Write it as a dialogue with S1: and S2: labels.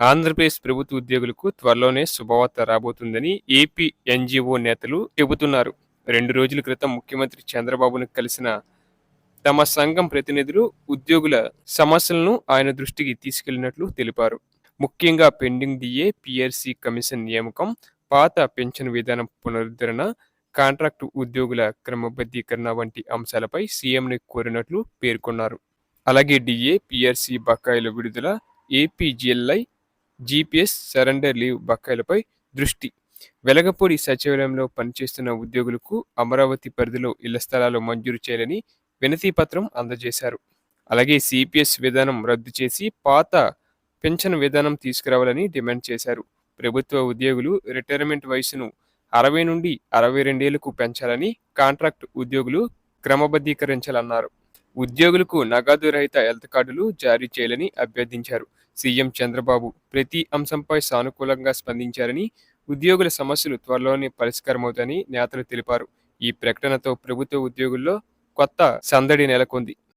S1: ఆంధ్రప్రదేశ్ ప్రభుత్వ ఉద్యోగులకు త్వరలోనే శుభవార్త రాబోతుందని ఏపీ ఎన్జిఓ నేతలు చెబుతున్నారు. రెండు రోజుల క్రితం ముఖ్యమంత్రి చంద్రబాబును కలిసిన తమ సంఘం ప్రతినిధులు ఉద్యోగుల సమస్యలను ఆయన దృష్టికి తీసుకెళ్ళినట్లు తెలిపారు. ముఖ్యంగా పెండింగ్ డిఏ పిఆర్సీ కమిషన్ నియామకం పాత పెన్షన్ విధానం పునరుద్ధరణ కాంట్రాక్టు ఉద్యోగుల క్రమబద్ధీకరణ వంటి అంశాలపై సీఎంని కోరినట్లు పేర్కొన్నారు. అలాగే డిఏ పిఆర్సీ బకాయిల విడుదల ఏపీజీఎల్ఐ జీపీఎస్ సరెండర్ లీవ్ బకాయిలపై దృష్టి. వెలగపూడి సచివాలయంలో పనిచేస్తున్న ఉద్యోగులకు అమరావతి పరిధిలో ఇళ్ళ స్థలాలు మంజూరు చేయాలని వినతి పత్రం అందజేశారు. అలాగే సిపిఎస్ విధానం రద్దు చేసి పాత పెన్షన్ విధానం తీసుకురావాలని డిమాండ్ చేశారు. ప్రభుత్వ ఉద్యోగులు రిటైర్మెంట్ వయసును అరవై నుండి అరవై రెండేళ్ళకు పెంచాలని కాంట్రాక్ట్ ఉద్యోగులు క్రమబద్ధీకరించాలన్నారు. ఉద్యోగులకు నగదు రహిత హెల్త్ కార్డులు జారీ చేయాలని అభ్యర్థించారు. సీఎం చంద్రబాబు ప్రతి అంశంపై సానుకూలంగా స్పందించారని ఉద్యోగుల సమస్యలు త్వరలోనే పరిష్కారమవుతాయని నేతలు తెలిపారు. ఈ ప్రకటనతో ప్రభుత్వ ఉద్యోగుల్లో కొత్త సందడి నెలకొంది.